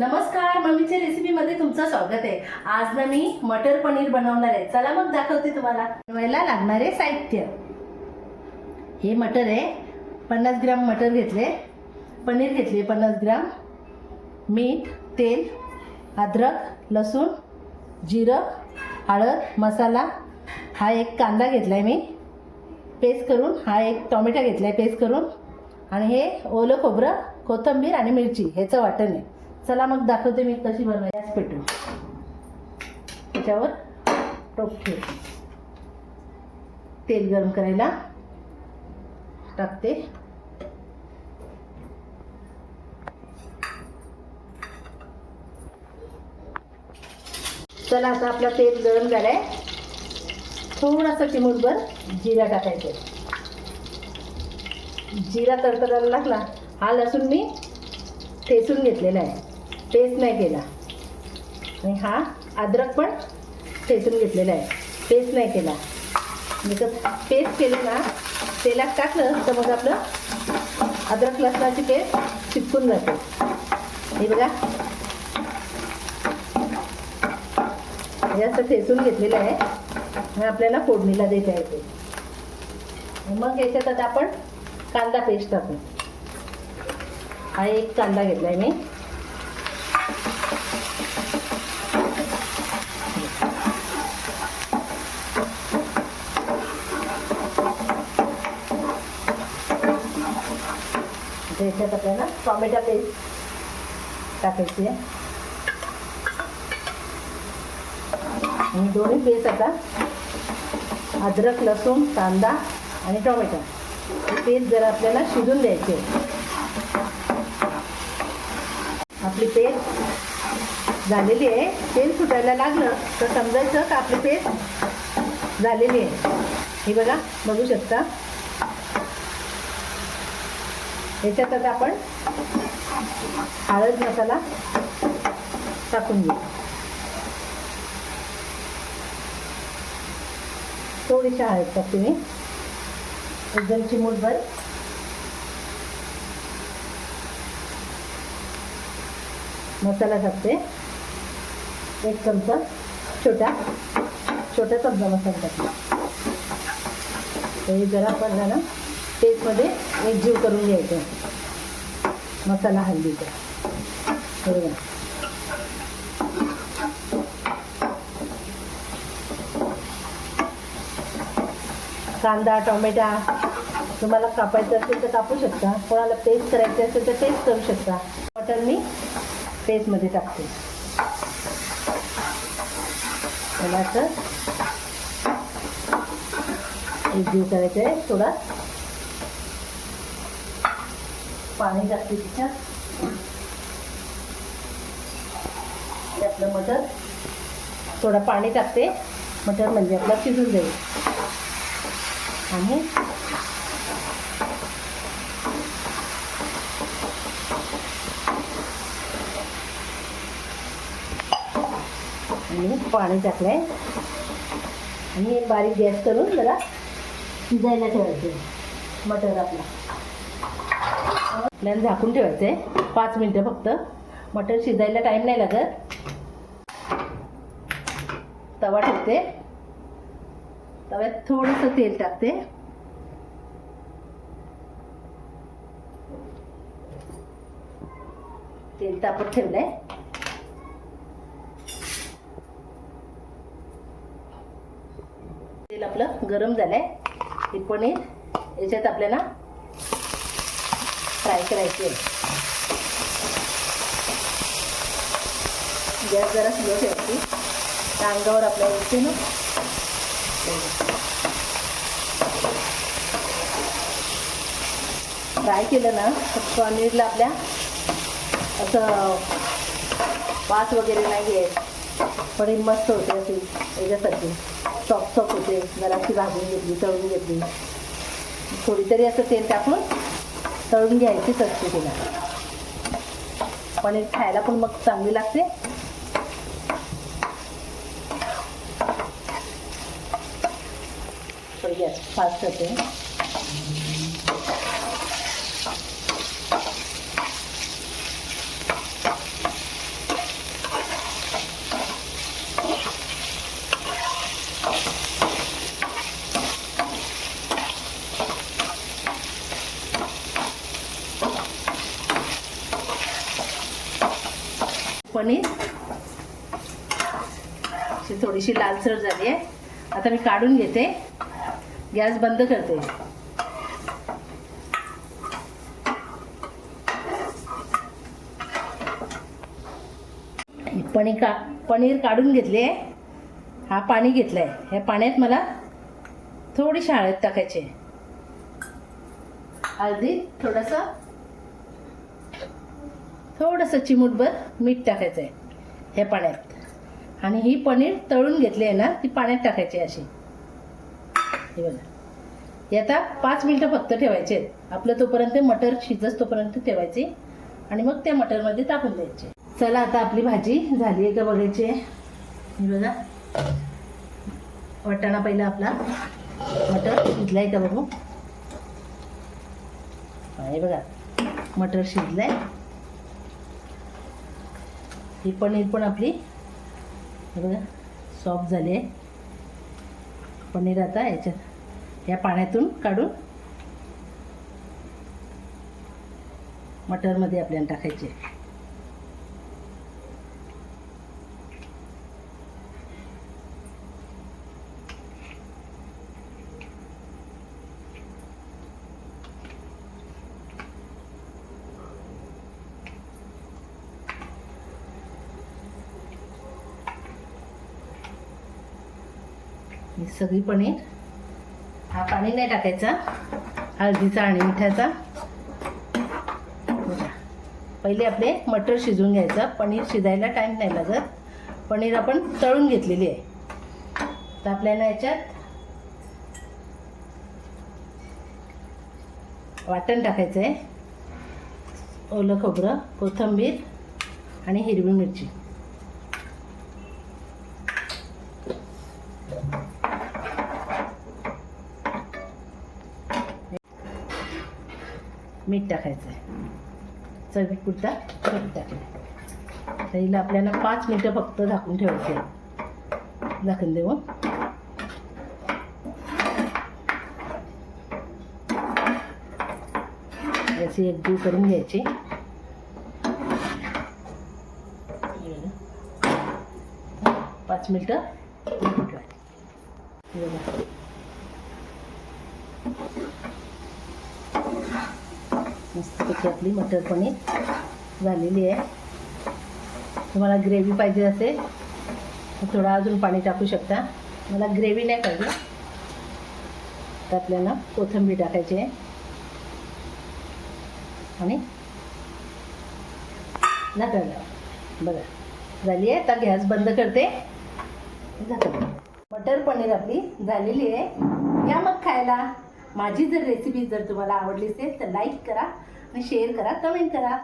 नमस्कार मम्मीच्या रेसिपीमध्ये तुमचं स्वागत आहे. आज ना मी मटर पनीर बनवणार आहे. चला मग दाखवते तुम्हाला. बनवायला लागणारे साहित्य. हे मटर आहे. पन्नास ग्राम मटर घेतले. पनीर घेतले पन्नास ग्राम. मीठ तेल अद्रक लसूण जिरं हळद मसाला. हा एक कांदा घेतला आहे मी. पेस्ट करून हा एक टोमॅटो घेतला आहे पेस्ट करून. आणि हे ओलं खोबरं कोथिंबीर आणि मिरची. ह्याचं वाटण आहे. चला मग दाखवते मी कशी बनवायची. गॅस पेटून त्याच्यावर टोप ठेव. तेल गरम करायला टाकते. चला आता आपला तेल गरम झालाय. थोडासा चिमूटभर जिरा टाकायचं. जिरा तडतडायला लागला. हा लसूण मी ठेसून घेतलेला आहे. पेस्ट नाही केला. आणि हा अद्रक पण ठेचून घेतलेला आहे. पेस्ट नाही केला. म्हणजे पेस्ट केलं ना तेलात टाकलं तर मग आपलं अद्रक लसणाची पेस्ट चिपकून जाते. हे बघा. हे असं ठेचून घेतलेलं आहे. आणि आपल्याला फोडणीला देता येते. मग याच्यात आता आपण कांदा पेस्ट टाकू. हा एक कांदा घेतला आहे मी. ह्याच्यात आपल्याला टॉमॅटो पेस्ट टाकायची आहे. आणि दोन्ही पेस्ट आता अद्रक लसूण कांदा आणि टोमॅटो. हे पेस्ट जरा आपल्याला शिजून द्यायचे आपली पेस्ट झालेली आहे. तेल सुटायला लागलं तर समजायचं का आपली पेस्ट झालेली आहे. हे बघा बघू शकता. याच्यात आपण हळद मसाला टाकून घेऊ. थोडीशी हळद टाकते मी. एकदम चिमूटभर मसाला टाकते. एक चमचा छोटा छोटा चमचा मसाला टाकला हे जरा पण झालं पेस्टमध्ये एकजीव करून घ्यायचं. मसाला हल्दीचा. बरोबर? कांदा टोमॅटा तुम्हाला कापायचं असेल तर कापू शकता. कोणाला पेस्ट करायची असेल तर पेस्ट करू शकता. मटन मी पेस्टमध्ये टाकते. त्याला असं एकजीव करायचं आहे थोडा पाणी टाकते तिच्यात आपलं मटर थोडं पाणी टाकते. मटर म्हणजे आपला शिजून जाईल. आणि आणि पाणी टाकलंय. आणि बारीक गॅस करून जरा शिजायला ठेवायचं. मटर आपला. आपल्याला झाकून ठेवायचं आहे पाच मिनटं फक्त. मटर शिजायला टाईम नाही लागत. तवा ठेवते. तव्यात थोडंसं तेल टाकते. तेल तापत ठेवलंय. तेल आपलं गरम झालंय. हे पनीर याच्यात आपल्याला फ्राय करायचे आहे. गॅस जरा स्लो ठेवायची. त्या अंगावर आपल्या येते ना? फ्राय केलं ना पनीरला आपल्या असं वास वगैरे नाही आहे पनीर मस्त होते असे याच्यासाठी. सॉफ्ट सॉफ्ट होते जराशी भाजून घेतली तळून घेतली. थोडी तरी असं तेल टाकून तळून घ्यायचीच असते तिला. पनीर खायला पण मग चांगली लागते. गॅस फास्ट होते. पनीर अशी थोडीशी लालसर झाली आहे. आता मी काढून घेते. गॅस बंद करते. पनीर का पनीर काढून घेतले हा पाणी घेतलं आहे ह्या पाण्यात मला थोडीशी हळद टाकायची हळदी थोडंसं थोडंसं चिमूटभर मीठ टाकायचं आहे ह्या पाण्यात. आणि ही पनीर तळून घेतली आहे ना ती पाण्यात टाकायची आहे अशी. हे बघा. हे आता पाच मिनटं फक्त ठेवायचे आहेत. आपलं तोपर्यंत मटर शिजत तोपर्यंत ठेवायची. आणि मग त्या मटरमध्ये टाकून द्यायचे. चला आता आपली भाजी झाली आहे का बघायची आहे. बघा. वाटाणा पहिला आपला. मटर शिजलाय का बघू? हे बघा. मटर शिजलाय. ही पनीर पण आपली बघा सॉफ्ट झाली आहे. पनीर आता याच्यात या पाण्यातून काढून मटरमध्ये आपल्याला टाकायचे ही सगळी पनीर हा पाणी नाही टाकायचा. हळदीचा आणि मिठाचा. पहिले आपले मटर शिजवून घ्यायचं. पनीर शिजायला टाईम नाही लागत. पनीर आपण तळून घेतलेली आहे. तर आपल्याला याच्यात वाटण टाकायचं आहे ओलं खोबरं कोथिंबीर आणि हिरवी मिरची. मीठ टाकायचं आहे चवीपुरता मीठ टाकलं तर हिला आपल्याला पाच मिनटं फक्त झाकून ठेवायचे आहे. झाकून देऊ याची एकजीव करून घ्यायची पाच मिनटं ठेवायची. बघा. मस्तपैकी आपली मटर पनीर झालेली आहे. तुम्हाला ग्रेव्ही पाहिजे असेल तर अजून पाणी टाकू शकता. मला ग्रेव्ही नाही पाहिजे. तर आपल्याला कोथिंबीर टाकायची आहे. आणि झाकण बघा झाली आहे. आता गॅस बंद करते. झाकण मटर पनीर आपली झालेली आहे. या मग खायला. माझी जर रेसिपी जर तुम्हाला आवडली असेल तर लाईक करा आणि शेअर करा कमेंट करा.